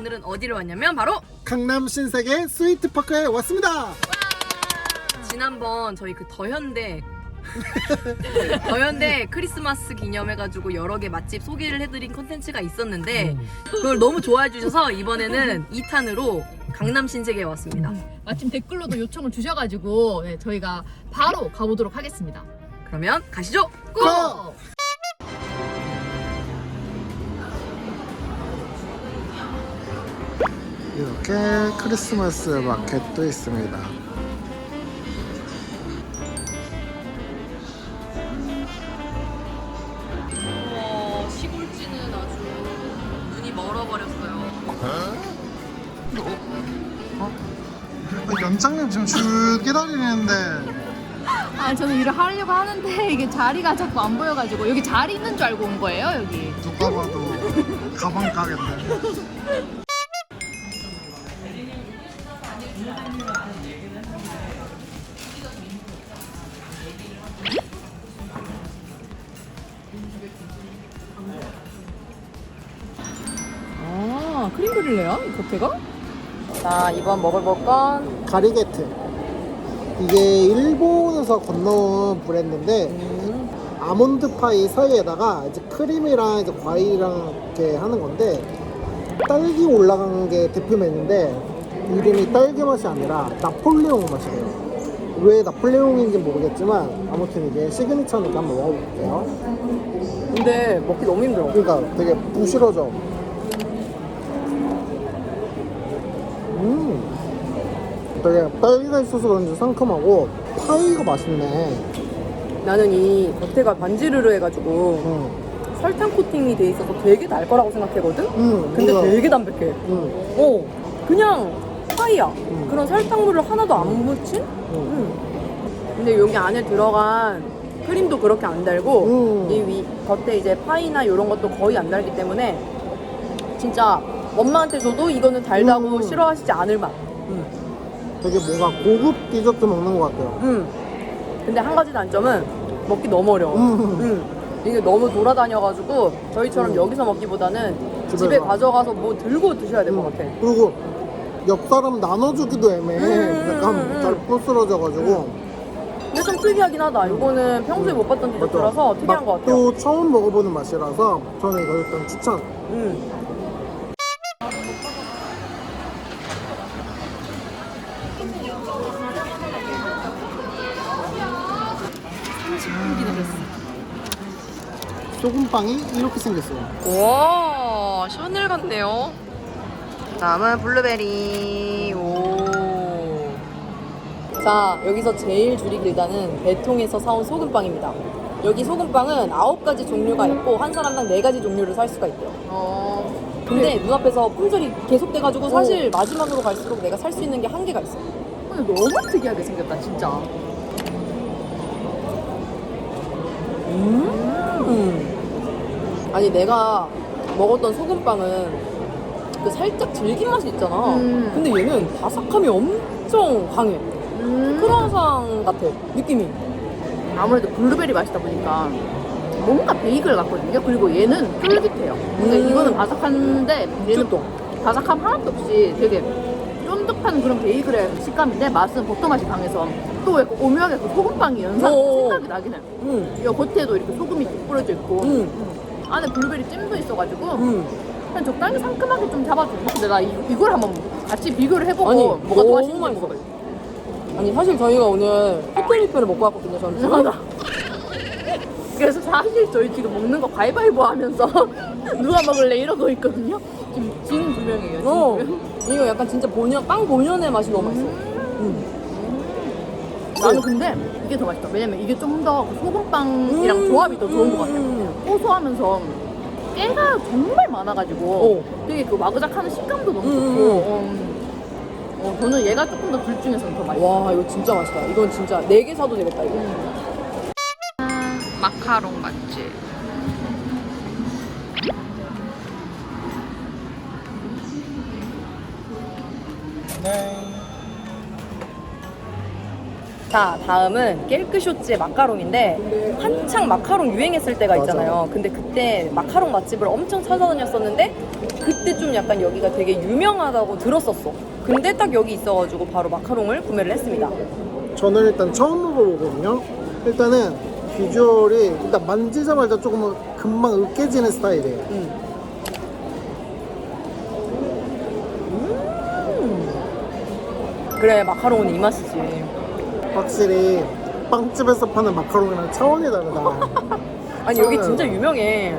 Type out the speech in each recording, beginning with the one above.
오늘은 어디로 왔냐면 바로 강남 신세계 스위트파크에 왔습니다. 지난번 저희 그 더현대 더현대 크리스마스 기념해가지고 여러 개 맛집 소개를 해드린 컨텐츠가 있었는데 그걸 너무 좋아해 주셔서 이번에는 2탄으로 강남 신세계에 왔습니다. 마침 댓글로도 요청을 주셔가지고 네, 저희가 바로 가보도록 하겠습니다. 그러면 가시죠. 고! 고! 이렇게 크리스마스 마켓도 있습니다. 어, 시골지는 아주 눈이 멀어버렸어요. 연장님 지금 줄 기다리는데 아 저는 일을 하려고 하는데 이게 자리가 자꾸 안 보여가지고 여기 자리 있는 줄 알고 온 거예요 여기. 누가 봐도 가방 가겠네. 아 크림 브릴레야? 이 겉에가? 자 이번 먹어볼 건 가리게트. 이게 일본에서 건너온 브랜드인데 아몬드 파이 사이에다가 이제 크림이랑 이제 과일이랑 이렇게 하는 건데 딸기 올라간 게 대표 메뉴인데 이름이 딸기 맛이 아니라 나폴레옹 맛이에요. 왜 나폴레옹인지 모르겠지만 아무튼 이게 시그니처니까 한번 먹어볼게요. 근데 먹기 너무 힘들어. 그러니까 되게 부실어져. 음, 되게 딸기가 있어서 그런지 상큼하고 파이가 맛있네. 나는 이 겉에가 반지르르 해가지고 음, 설탕 코팅이 돼 있어서 되게 달 거라고 생각했거든? 음, 근데 이거, 되게 담백해. 음, 어, 그냥 파이야. 그런 설탕물을 하나도 안 묻힌? 음, 음. 근데 여기 안에 들어간 크림도 그렇게 안 달고 음. 이 위, 겉에 이제 파이나 이런 것도 거의 안 달기 때문에 진짜 엄마한테 줘도 이거는 달다고 음. 싫어하시지 않을 맛. 음. 되게 뭔가 고급 디저트 먹는 것 같아요. 음. 근데 한 가지 단점은 먹기 너무 어려워. 음. 음. 이게 너무 돌아다녀가지고 저희처럼 음. 여기서 먹기보다는 집에서. 집에 가져가서 뭐 들고 드셔야 될것 음. 같아. 그리고 옆 사람 나눠주기도 애매해. 음, 약간 음, 잘 음. 부스러져가지고. 근데 좀 특이하긴 하다. 이거는 평소에 못 봤던 디저트라서 특이한 것 같아요. 맛도 처음 먹어보는 맛이라서 저는 이거 일단 추천. 음. 소금빵이 이렇게 생겼어요. 와 샤넬 같네요. 다음은 블루베리. 오. 자 여기서 제일 줄이 길다는 배통에서 사온 소금빵입니다. 여기 소금빵은 아홉 가지 종류가 있고 한 사람당 네 가지 종류를 살 수가 있대요. 어. 근데 눈앞에서 품절이 계속돼가지고 사실 마지막으로 갈수록 내가 살 수 있는 게 한계가 있어. 근데 너무 특이하게 생겼다 진짜. 음. 아니 내가 먹었던 소금빵은 그 살짝 질긴 맛이 있잖아. 음. 근데 얘는 바삭함이 엄청 강해. 음. 크루아상 같아 느낌이. 아무래도 블루베리 맛이다 보니까 뭔가 베이글 같거든요. 그리고 얘는 쫄깃해요. 근데 음. 이거는 바삭한데 얘는 쫄깃. 바삭함 하나도 없이 되게 쫀득한 그런 베이글의 식감인데 맛은 버터 맛이 강해서 또 약간 오묘하게 그 소금빵이 연상 어어. 생각이 나긴 해요. 음. 이 겉에도 이렇게 소금이 쭉 뿌려져 있고 음. 안에 블루베리 찜도 있어가지고 음. 그냥 적당히 상큼하게 좀 잡아줘. 근데 나 이, 이걸 한번 같이 비교를 해보고 아니 뭐가 더 너무 맛있는지 맛있어. 먹어봐요. 아니 사실 저희가 오늘 호텔 뷔페를 먹고 왔거든요. 저는 맞아. 그래서 사실 저희 지금 먹는 거 가위바위보 하면서 누가 먹을래 이러고 있거든요. 지금 진두 명이에요. 진 어. 두 명. 이거 약간 진짜 본연 빵 본연의 맛이 너무 맛있어. 나는 근데 이게 더 맛있다. 왜냐면 이게 좀 더 소금빵이랑 음. 조합이 더 좋은 것 같아 요. 음. 고소하면서 깨가 정말 많아가지고 어. 되게 그 와그작하는 식감도 너무 음. 좋고 어, 어, 저는 얘가 조금 더 둘 중에서는 더 맛있어요. 와 이거 진짜 맛있다. 이건 진짜 네 개 사도 되겠다 이거. 마카롱 맛집. 자, 다음은 깰크쇼츠의 마카롱인데 한창 마카롱 유행했을 때가 있잖아요. 근데 그때 마카롱 맛집을 엄청 찾아다녔었는데 그 그때 좀 약간 여기가 되게 유명하다고 들었었어. 근데 딱 여기 있어가지고 바로 마카롱을 구매를 했습니다. 저는 일단 처음 먹어보거든요. 일단은 비주얼이 일단 만지자마자 조금 금방 으깨지는 스타일이에요. 음. 그래 마카롱은 이 맛이지. 확실히 빵집에서 파는 마카롱이랑 차원이 다르다. 아니 여기 저는- 진짜 유명해.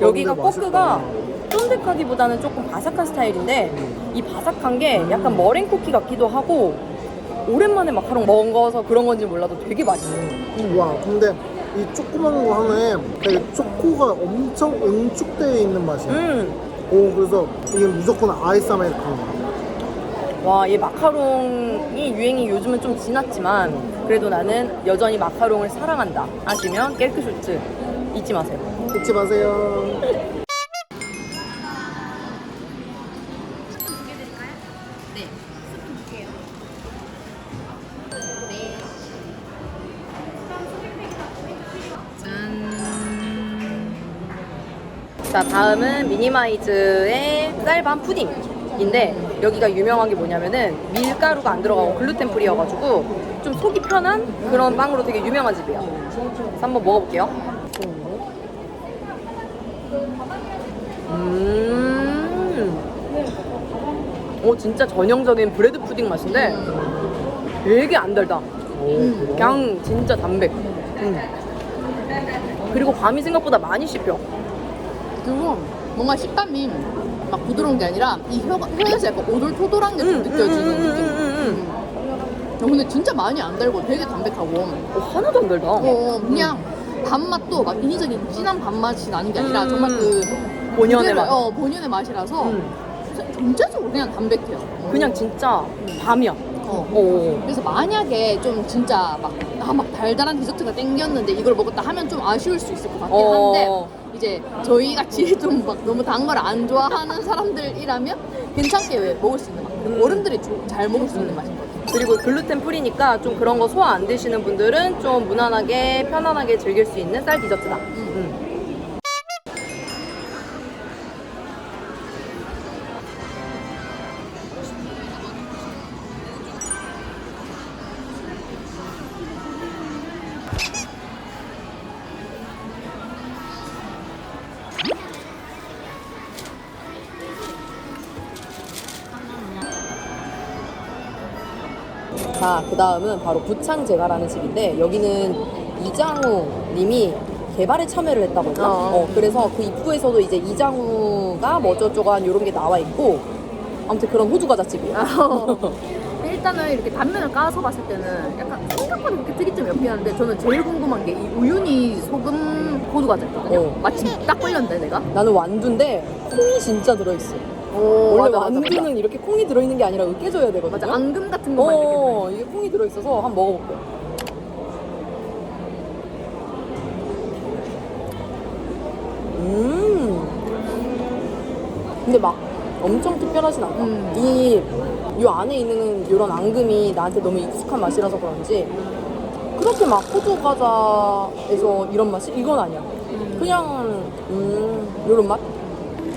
여기가 맛있다. 포크가 쫀득하기보다는 조금 바삭한 스타일인데 이 바삭한 게 약간 머랭 쿠키 같기도 하고 오랜만에 마카롱 먹어서 그런 건지 몰라도 되게 맛있어. 와, 근데 이 조그만 거 하나에 되게 초코가 엄청 응축되어 있는 맛이야. 음. 오, 그래서 이게 무조건 아이스 아메리카노. 와, 이 마카롱이 유행이 요즘은 좀 지났지만 그래도 나는 여전히 마카롱을 사랑한다. 아시면 깰크쇼츠 잊지 마세요. 잊지 마세요. 자, 다음은 미니마이즈의 쌀밥 푸딩인데 여기가 유명한 게 뭐냐면은 밀가루가 안 들어가고 글루텐 프리여가지고 좀 속이 편한 그런 빵으로 되게 유명한 집이에요. 그래서 한번 먹어볼게요. 음. 오, 진짜 전형적인 브레드 푸딩 맛인데 되게 안 달다. 그냥 진짜 담백. 음. 그리고 밤이 생각보다 많이 씹혀. 그리고 뭔가 식감이 막 부드러운 게 아니라 이 혀가, 혀에서 약간 오돌토돌한 게 좀 느껴지는 느낌. 음. 어, 근데 진짜 많이 안 달고 되게 담백하고 어, 하나도 안 달다. 어, 그냥 밥맛도 막 인위적인 진한 밥맛이 나는 게 아니라 음. 정말 그 본연의 그대로- 맛. 어, 본연의 맛이라서 음. 전체적으로 그냥 담백해요. 그냥 진짜 밤이야. 어. 어. 그래서 만약에 좀 진짜 막, 아, 막 달달한 디저트가 땡겼는데 이걸 먹었다 하면 좀 아쉬울 수 있을 것 같긴 어. 한데 이제 저희 같이 좀 막 너무 단 걸 안 좋아하는 사람들이라면 괜찮게 왜 먹을 수 있는 맛. 음. 어른들이 조- 잘 먹을 수 있는 맛인 것 같아요. 그리고 글루텐 프리니까 좀 그런 거 소화 안 되시는 분들은 좀 무난하게 편안하게 즐길 수 있는 쌀 디저트다. 음. 자, 그 다음은 바로 부창제가라는 집인데 여기는 이장우 님이 개발에 참여를 했다고 했나? 어. 어, 그래서 그 입구에서도 이제 이장우가 뭐 어쩌고저쩌고 이런 게 나와 있고 아무튼 그런 호두 과자집이야. 일단은 이렇게 단면을 까서 봤을 때는 약간 생각보다 그렇게 특이점이 없긴 한데 저는 제일 궁금한 게 이 우유니 소금 호두 과자거든요. 어. 마침 딱 걸렸네 내가. 나는 완두인데 콩이 진짜 들어있어. 오, 원래 맞아, 맞아, 완두는 맞아. 이렇게 콩이 들어있는 게 아니라 으깨져야 되거든요. 맞아 앙금 같은 것만 이렇게 어, 이게 콩이 들어있어서 한번 먹어볼게요. 음. 근데 막 엄청 특별하진 않아. 음. 이, 요 안에 있는 이런 앙금이 나한테 너무 익숙한 맛이라서 그런지 그렇게 막 호두 과자에서 이런 맛이 이건 아니야. 그냥 음, 요런 맛?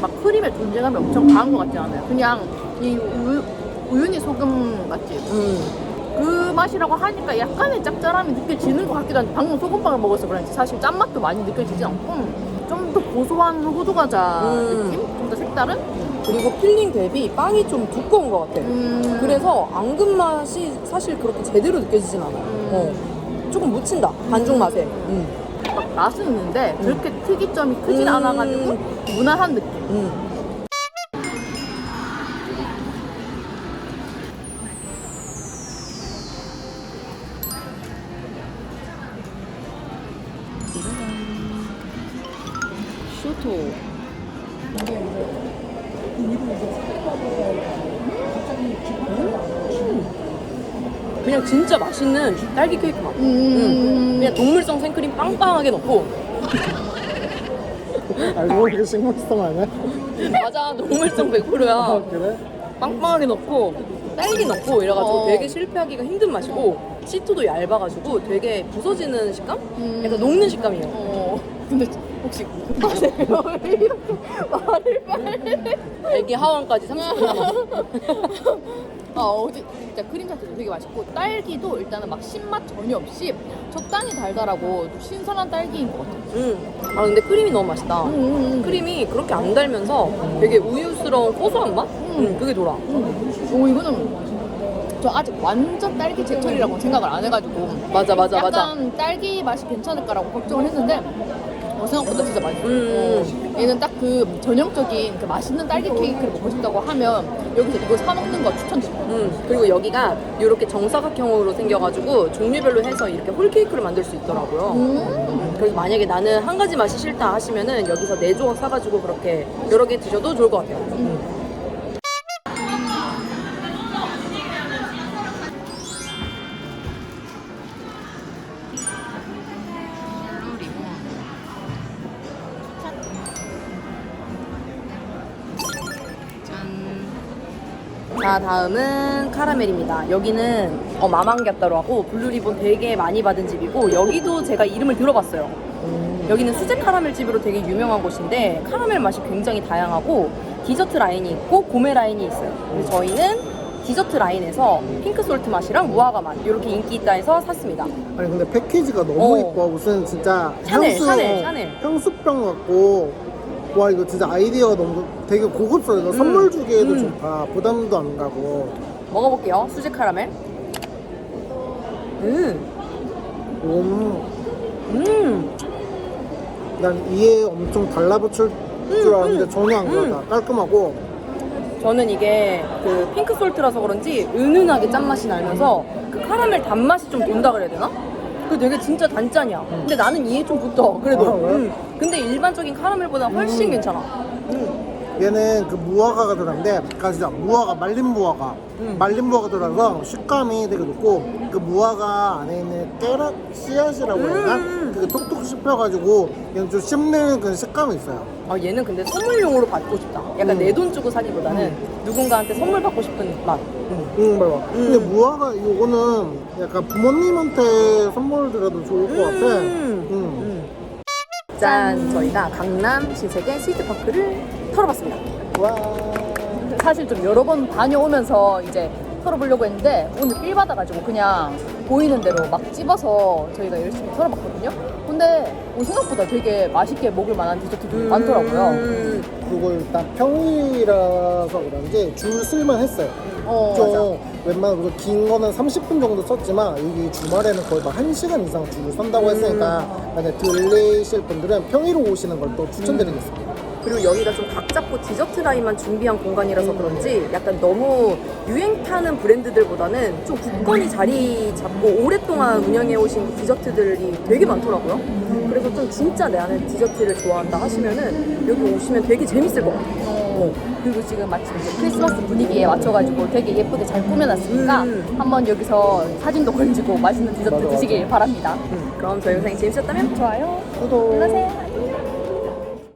막 크림의 존재감이 엄청 강한 것 같지 않아요? 그냥 이 우유, 우유니 소금 같지? 음. 그 맛이라고 하니까 약간의 짭짤함이 느껴지는 것 같기도 한데 방금 소금빵을 먹어서 그런지 사실 짠맛도 많이 느껴지지 않고 좀 더 고소한 호두과자 음. 느낌? 좀 더 색다른? 그리고 필링 대비 빵이 좀 두꺼운 것 같아. 음. 그래서 앙금 맛이 사실 그렇게 제대로 느껴지진 않아. 음. 어. 조금 묻힌다. 반죽 맛에. 음. 막 맛은 있는데 그렇게 특이점이 크진 음. 않아가지고 무난한 느낌 음. 쇼토. 그냥 진짜 맛있는 딸기 케이크 맛. 음. 그냥 동물성 생크림 빵빵하게 넣고 알고 보니까 식물성 아니야? 맞아 동물성 100%야 아, 그래? 빵빵하게 넣고 딸기 넣고 이래가지고 어. 되게 실패하기가 힘든 맛이고 시트도 얇아가지고 되게 부서지는 식감? 음. 약간 녹는 식감이에요 어 근데 혹시 왜 이렇게 말을 빨리 애기 하원까지 30분 남았어. 아 어제 진짜 크림 자체도 되게 맛있고 딸기도 일단은 막 신맛 전혀 없이 적당히 달달하고 좀 신선한 딸기인 것 같아요 음. 아 근데 크림이 너무 맛있다. 음, 크림이 그렇게 안 달면서 되게 우유스러운 고소한 맛? 음, 그게 돌아. 오 이거는 저 아직 완전 딸기 제철이라고 생각을 안 해가지고 맞아, 맞아, 약간 맞아. 딸기 맛이 괜찮을까라고 걱정을 했는데 어, 생각보다 진짜 맛있어. 음. 어, 얘는 딱 그 전형적인 그 맛있는 딸기 케이크를 먹고 싶다고 하면 여기서 이거 사 먹는 거 추천드려요. 음, 그리고 여기가 이렇게 정사각형으로 생겨가지고 종류별로 해서 이렇게 홀케이크를 만들 수 있더라고요. 음. 그래서 만약에 나는 한 가지 맛이 싫다 하시면은 여기서 네 조각 사가지고 그렇게 여러 개 드셔도 좋을 것 같아요. 음. 자 다음은 카라멜입니다. 여기는 어, 마망갸따로 하고 블루리본 되게 많이 받은 집이고 여기도 제가 이름을 들어봤어요. 여기는 수제 카라멜 집으로 되게 유명한 곳인데 카라멜 맛이 굉장히 다양하고 디저트 라인이 있고 고메 라인이 있어요. 그래서 저희는 디저트 라인에서 핑크 솔트 맛이랑 무화과 맛 이렇게 인기 있다 해서 샀습니다. 아니 근데 패키지가 너무 어. 이뻐 무슨 진짜 샤넬, 향수 샤넬, 샤넬. 향수병 같고 와 이거 진짜 아이디어가 너무 되게 고급스러워 이거 선물 주기에도 음. 좋다. 부담도 안 가고. 먹어볼게요. 수제 카라멜. 음, 음, 음, 난 이에 엄청 달라붙을 줄 알았는데 전혀 안 그렇다. 깔끔하고. 저는 이게 그 핑크 솔트라서 그런지 은은하게 짠맛이 나면서 그 카라멜 단맛이 좀 돈다 그래야 되나? 그 되게 진짜 단짠이야. 근데 나는 이에 좀 붙어. 그래도. 아, 왜? 음. 근데 일반적인 카라멜보다 훨씬 음. 괜찮아. 음. 얘는 그 무화과가 들어갔는데 그 진짜 무화과 말린 무화과 음. 말린 무화과 들어가서 식감이 되게 좋고 그 무화과 안에 있는 깨락 씨앗이라고 해야 되나? 음. 그게 톡톡 씹혀가지고 그냥 좀 씹는 그 식감이 있어요 아, 얘는 근데 선물용으로 받고 싶다. 약간 음. 내돈 주고 사기보다는 누군가한테 선물 받고 싶은 맛. 음. 응 맞아 근데 무화과 이거는 약간 부모님한테 선물 드려도 좋을 것 같아 음. 응. 음. 짠! 저희가 강남 신세계 스위트파크를 털어봤습니다. 와 사실 좀 여러 번 다녀오면서 이제 털어보려고 했는데 오늘 삘 받아가지고 그냥 보이는 대로 막 집어서 저희가 열심히 털어봤거든요. 근데 어, 생각보다 되게 맛있게 먹을 만한 디저트들이 많더라고요. 음. 그리고 일단 평일이라서 그런지 줄 쓸만 했어요 어, 좀. 웬만하면 긴 거는 30분 정도 썼지만 여기 주말에는 거의 막 1시간 이상 줄을 선다고 했으니까 만약 들리실 분들은 평일 오시는 걸 또 추천드리겠습니다 그리고 여기가 좀 각 잡고 디저트 라인만 준비한 공간이라서 그런지 약간 너무 유행 타는 브랜드들보다는 좀 굳건히 자리 잡고 오랫동안 운영해 오신 디저트들이 되게 많더라고요. 그래서 좀 진짜 내 안에 디저트를 좋아한다 하시면은 여기 오시면 되게 재밌을 것 같아요. 어, 그리고 지금 마침 이제 크리스마스 분위기에 맞춰가지고 되게 예쁘게 잘 꾸며놨으니까 음. 한번 여기서 사진도 걸지고 맛있는 디저트 맞아, 맞아. 드시길 바랍니다. 그럼 저희 영상이 재밌었다면 좋아요. 구독 눌러주세요. 안녕.